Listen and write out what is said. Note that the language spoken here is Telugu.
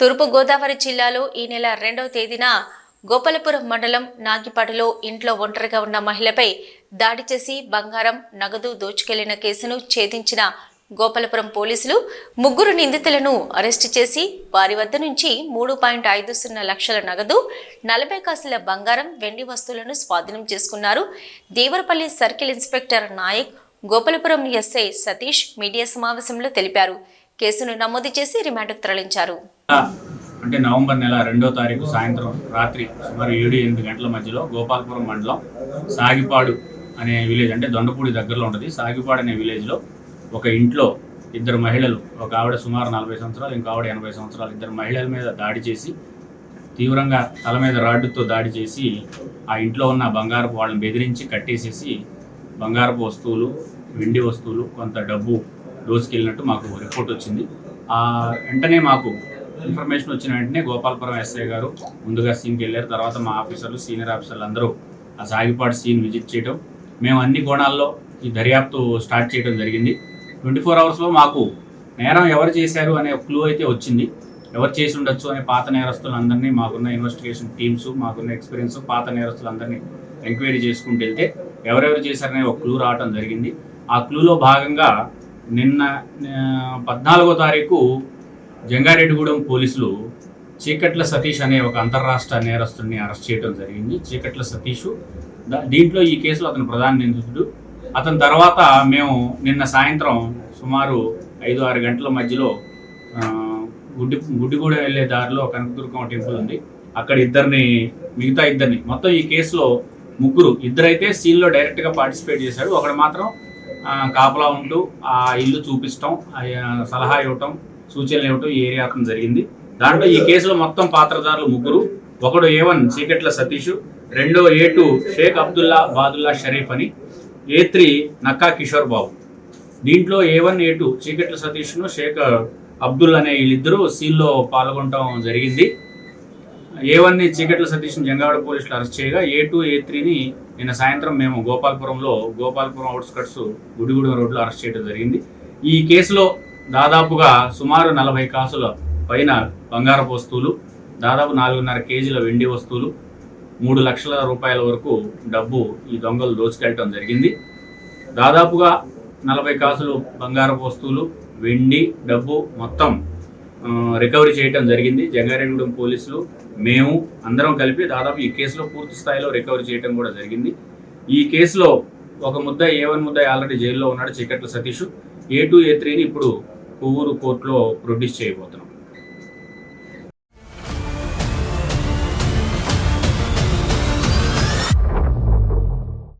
తూర్పుగోదావరి జిల్లాలో ఈ నెల రెండవ తేదీన గోపాలపురం మండలం నాగిపాడులో ఇంట్లో ఒంటరిగా ఉన్న మహిళపై దాడి చేసి బంగారం నగదు దోచుకెళ్ళిన కేసును ఛేదించిన గోపాలపురం పోలీసులు ముగ్గురు నిందితులను అరెస్టు చేసి వారి వద్ద నుంచి మూడు పాయింట్ ఐదు సున్నా లక్షల నగదు నలభై కాసుల బంగారం వెండి వస్తువులను స్వాధీనం చేసుకున్నారు. Devarapalli circle inspector Nayak Gopalapuram SI Satish media సమావేశంలో తెలిపారు. కేసును నమోదు చేసి రిమాండ్కు తరలించారు. అంటే నవంబర్ నెల రెండో తారీఖు సాయంత్రం రాత్రి సుమారు ఏడు ఎనిమిది గంటల మధ్యలో గోపాల్పురం మండలం సాగిపాడు అనే విలేజ్ అంటే దొండపూడి దగ్గరలో ఉంటుంది. సాగిపాడు అనే విలేజ్లో ఒక ఇంట్లో ఇద్దరు మహిళలు ఒక ఆవిడ సుమారు నలభై సంవత్సరాలు ఇంకో ఆవిడ ఎనభై సంవత్సరాలు ఇద్దరు మహిళల మీద దాడి చేసి తీవ్రంగా తల మీద రాడ్డుతో దాడి చేసి ఆ ఇంట్లో ఉన్న బంగారపు వాళ్ళని బెదిరించి కట్టేసేసి బంగారపు వస్తువులు వెండి వస్తువులు కొంత డబ్బు దోచుకెళ్ళినట్టు మాకు రిపోర్ట్ వచ్చింది. వెంటనే మాకు ఇన్ఫర్మేషన్ వచ్చిన వెంటనే గోపాలపురం ఎస్ఐ గారు ముందుగా సీన్కి వెళ్ళారు. తర్వాత మా ఆఫీసర్లు సీనియర్ ఆఫీసర్లు అందరూ ఆ సాగిపాడు సీన్ విజిట్ చేయడం మేము అన్ని కోణాల్లో ఈ దర్యాప్తు స్టార్ట్ చేయడం జరిగింది. ట్వంటీ ఫోర్ అవర్స్లో మాకు నేరం ఎవరు చేశారు అనే క్లూ అయితే వచ్చింది. ఎవరు చేసి ఉండొచ్చు అనే పాత నేరస్తులందరినీ మాకున్న ఇన్వెస్టిగేషన్ టీమ్స్ మాకున్న ఎక్స్పీరియన్స్ పాత నేరస్తులందరినీ ఎంక్వైరీ చేసుకుంటూ వెళ్తే ఎవరెవరు చేశారనే ఒక క్లూ రావడం జరిగింది. ఆ క్లూలో భాగంగా నిన్న పద్నాలుగో తారీఖు జంగారెడ్డిగూడెం పోలీసులు చీకట్ల సతీష్ అనే ఒక అంతర్రాష్ట్ర నేరస్తుడిని అరెస్ట్ చేయడం జరిగింది. చీకట్ల సతీష్ దీంట్లో ఈ కేసులో అతను ప్రధాన నిందితుడు. అతని తర్వాత మేము నిన్న సాయంత్రం సుమారు ఐదు ఆరు గంటల మధ్యలో గుడ్డి గుడ్డిగూడెం వెళ్ళే దారిలో కనకదుర్గం టెంపుల్ ఉంది. అక్కడ ఇద్దరిని మిగతా ఇద్దరిని మొత్తం ఈ కేసులో ముగ్గురు. ఇద్దరైతే సీన్లో డైరెక్ట్గా పార్టిసిపేట్ చేశాడు. ఒకడు మాత్రం కాపలా ఉంటూ ఆ ఇల్లు చూపిస్తాం ఆ, సలహా ఇవ్వటం సూచనలు ఇవ్వటం ఈ ఏరియా అతను జరిగింది. దాంట్లో ఈ కేసులో మొత్తం పాత్రధారులు ముగ్గురు. ఒకడు ఏ వన్ చీకట్ల సతీష్ రెండో ఏ టూ షేక్ అబ్దుల్లా బాదుల్లా షరీఫ్ అని ఏ త్రీ నక్కా కిషోర్ బాబు. దీంట్లో A one A two Cheekatla సతీష్ను Shaik Abdul అనే వీళ్ళిద్దరూ సీల్లో పాల్గొనడం జరిగింది. ఏ వన్ని చీకట్ల సతీష్ని జంగాడ పోలీసులు అరెస్ట్ చేయగా ఏ టూ ఏ త్రీని నిన్న సాయంత్రం మేము గోపాల్పురంలో గోపాల్పురం అవుట్స్కట్స్ గుడిగూడెం రోడ్లో అరెస్ట్ చేయడం జరిగింది. ఈ కేసులో దాదాపుగా సుమారు నలభై కాసుల పైన బంగారపు వస్తువులు దాదాపు నాలుగున్నర కేజీల వెండి వస్తువులు మూడు లక్షల రూపాయల వరకు డబ్బు ఈ దొంగలు దోచుకెళ్ళటం జరిగింది. దాదాపుగా నలభై కాసులు బంగారపు వస్తువులు వెండి డబ్బు మొత్తం రికవరీ చేయటం జరిగింది. జంగారెడ్డిగూడెం పోలీసులు మేము అందరం కలిపి దాదాపు ఈ కేసులో పూర్తి స్థాయిలో రికవరీ చేయటం కూడా జరిగింది. ఈ కేసులో ఒక ముద్ద ఏ వన్ ముద్ద ఆల్రెడీ జైల్లో ఉన్నాడు చీకట్ల సతీష్. ఏ టూ ఏ త్రీని ఇప్పుడు కొవ్వూరు కోర్టులో ప్రొడ్యూస్ చేయబోతున్నాం.